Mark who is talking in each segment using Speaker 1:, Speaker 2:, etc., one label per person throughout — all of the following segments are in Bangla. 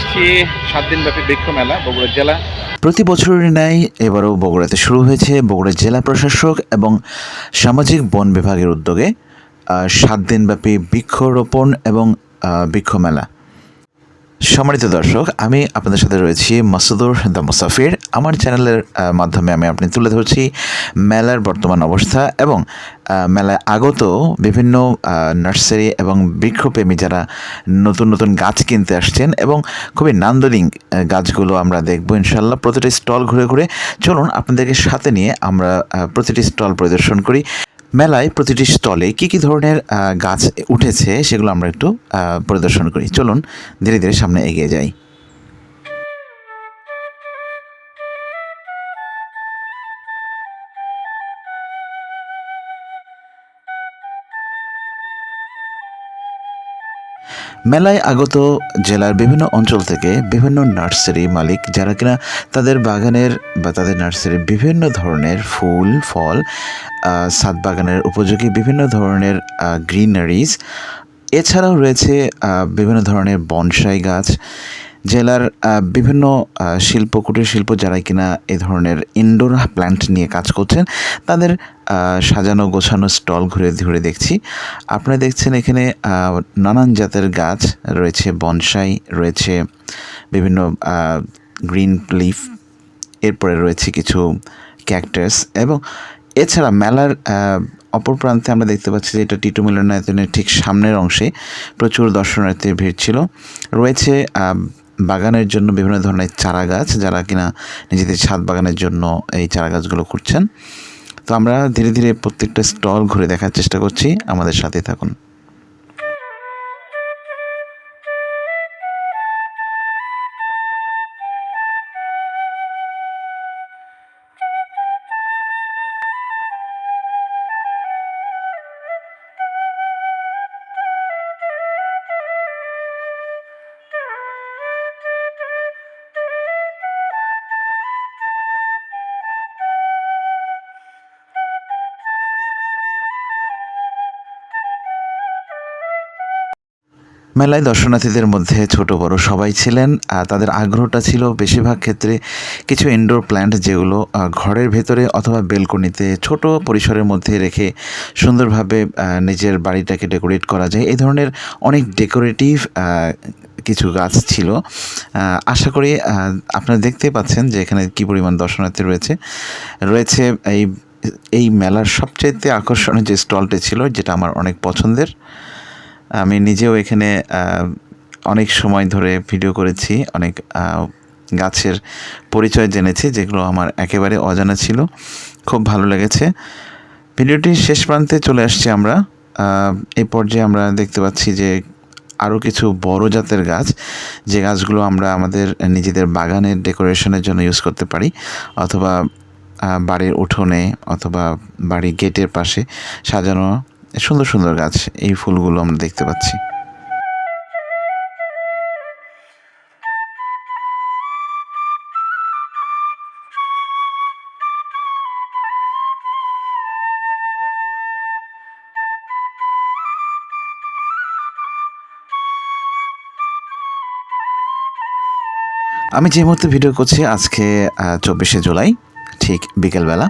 Speaker 1: আসছি সাত দিনব্যাপী বৃক্ষ মেলা, বগুড়া জেলা।
Speaker 2: প্রতি বছরের ন্যায় এবারও বগুড়াতে শুরু হয়েছে বগুড়া জেলা প্রশাসক এবং সামাজিক বন বিভাগের উদ্যোগে সাত দিনব্যাপী বৃক্ষরোপণ এবং বৃক্ষ মেলা। সম্মানিত দর্শক, আমি আপনাদের সাথে রয়েছি মাসুদুর দ্য মুসাফির। আমার চ্যানেলের মাধ্যমে আমি আপনি তুলে ধরছি মেলার বর্তমান অবস্থা এবং মেলায় আগত বিভিন্ন নার্সারি এবং বৃক্ষপ্রেমী যারা নতুন নতুন গাছ কিনতে আসছেন এবং খুবই নান্দনিক গাছগুলো আমরা দেখব ইনশাল্লাহ প্রতিটি স্টল ঘুরে ঘুরে। চলুন আপনাদেরকে সাথে নিয়ে আমরা প্রতিটি স্টল পরিদর্শন করি। মেলায় প্রতিটি স্টলে কি কি ধরনের গাছ উঠেছে সেগুলো আমরা একটু পরিদর্শন করি। চলুন ধীরে ধীরে সামনে এগিয়ে যাই। মেলায় আগত জেলার বিভিন্ন অঞ্চল থেকে বিভিন্ন নার্সারি মালিক যারা কিনা তাদের বাগানের বা তাদের নার্সারির বিভিন্ন ধরনের ফুল, ফল সাত বাগানের উপযোগী বিভিন্ন ধরনের গ্রিনারিজ। এছাড়াও রয়েছে বিভিন্ন ধরনের বনসাই গাছ জেলার বিভিন্ন শিল্প, কুটির শিল্প যারা কিনা এ ধরনের ইনডোর প্ল্যান্ট নিয়ে কাজ করছেন, তাদের সাজানো, গোছানো স্টল ঘুরে ঘুরে দেখছি। আপনারা দেখছেন এখানে নানান জাতের গাছ রয়েছে, বনসাই রয়েছে, বিভিন্ন গ্রিন লিফ এরপরে রয়েছে কিছু ক্যাকটাস এবং এছাড়া মেলার অপর প্রান্তে আমরা দেখতে পাচ্ছি যে এটা টিটু মিলনায়তনের ঠিক সামনের অংশে প্রচুর দর্শনার্থীর ভিড় ছিল। রয়েছে বাগানের জন্য বিভিন্ন ধরনের চারা গাছ যারা কিনা নিজেদের ছাদ বাগানের জন্য এই চারা গাছগুলো করছেন তো আমরা ধীরে ধীরে প্রত্যেকটা স্টল ঘুরে দেখার চেষ্টা করছি। আমাদের সাথে থাকুন। মেলায় দর্শনার্থীদের মধ্যে ছোট, বড় সবাই ছিলেন, আর তাদের আগ্রহটা ছিল বেশিরভাগ ক্ষেত্রে কিছু ইনডোর প্ল্যান্ট যেগুলো ঘরের ভেতরে অথবা বেলকনিতে ছোট পরিসরের মধ্যে রেখে সুন্দরভাবে নিজের বাড়িটাকে ডেকোরেট করা যায়। এই ধরনের অনেক ডেকোরেটিভ কিছু গাছ ছিল। আশা করি আপনারা দেখতে পাচ্ছেন যে এখানে কী পরিমাণ দর্শনার্থী রয়েছে। রয়েছে এই এই মেলার সবচাইতে আকর্ষণীয় যে স্টলটি ছিল, যেটা আমার অনেক পছন্দের। আমি নিজেও এখানে অনেক সময় ধরে ভিডিও করেছি, অনেক গাছের পরিচয় জেনেছি, যেগুলো আমার একেবারে অজানা ছিল। খুব ভালো লেগেছে। ভিডিওটির শেষ প্রান্তে চলে আসছি আমরা। এই পর্যায়ে আমরা দেখতে পাচ্ছি যে আরও কিছু বড় জাতের গাছ, যে গাছগুলো আমরা আমাদের নিজেদের বাগানের ডেকোরেশনের জন্য ইউজ করতে পারি, অথবা বাড়ির উঠোনে অথবা বাড়ির গেটের পাশে সাজানো সুন্দর সুন্দর গাছ, এই ফুলগুলো আমরা দেখতে পাচ্ছি। আমি যে মুহূর্তে ভিডিও করছি, আজকে চব্বিশে জুলাই, ঠিক বিকেলবেলা।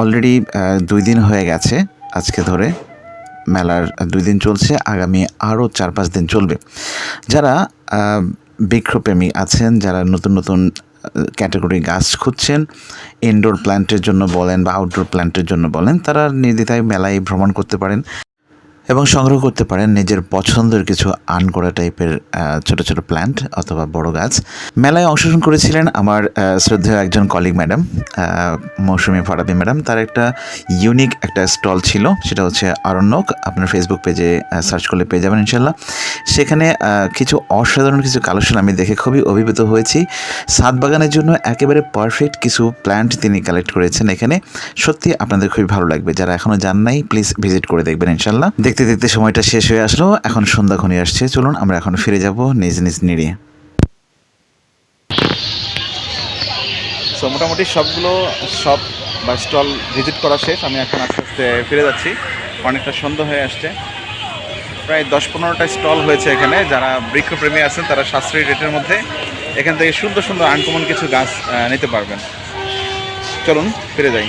Speaker 2: অলরেডি দুই দিন হয়ে গেছে। আজকে ধরে মেলার দুই দিন চলছে, আগামী আরও চার পাঁচ দিন চলবে। যারা বৃক্ষপ্রেমী আছেন, যারা নতুন নতুন ক্যাটাগরি গাছ খুঁজছেন ইনডোর প্ল্যান্টের জন্য বলেন বা আউটডোর প্ল্যান্টের জন্য বলেন, তারা নির্দ্বিধায় মেলায় ভ্রমণ করতে পারেন। এবং সংগ্রহ করতে পারেন নিজের পছন্দের কিছু আন করা টাইপের ছোট ছোট প্ল্যান্ট অথবা বড় গাছ। মেলায় অংশগ্রহণ করেছিলেন আমার শ্রদ্ধেয় একজন colleague madam Mousumi Farabi madam তার একটা ইউনিক একটা স্টল ছিল, সেটা হচ্ছে আরণ্যক। আপনার ফেসবুক পেজে সার্চ করলে পেয়ে যাবেন ইনশাল্লাহ সেখানে কিছু অসাধারণ কিছু কালেকশন আমি দেখে খুবই অভিভূত হয়েছি। সাত বাগানের জন্য একেবারে পারফেক্ট কিছু প্ল্যান্ট তিনি কালেক্ট করেছেন এখানে। সত্যি আপনাদের খুবই ভালো লাগবে। যারা এখনও যান নাই প্লিজ ভিজিট করে দেখবেন ইনশাল্লাহ দেখতে দেখতে সময়টা শেষ হয়ে আসলো। এখন সন্ধ্যা ঘনিয়ে আসছে। চলুন, আমরা এখন ফিরে যাব নিজ নিজ নিড়িয়ে।
Speaker 1: সো মোটামুটি সবগুলো শপ বা স্টল ভিজিট করা শেষ। আমি এখন আস্তে আস্তে ফিরে যাচ্ছি। অনেকটা সন্ধ্যা হয়ে আসছে। প্রায় দশ পনেরোটা স্টল হয়েছে এখানে। যারা বৃক্ষপ্রেমী আছেন, তারা সাশ্রয়ী রেটের মধ্যে এখান থেকে সুন্দর সুন্দর আনকমন কিছু গাছ নিতে পারবেন। চলুন, ফিরে যাই।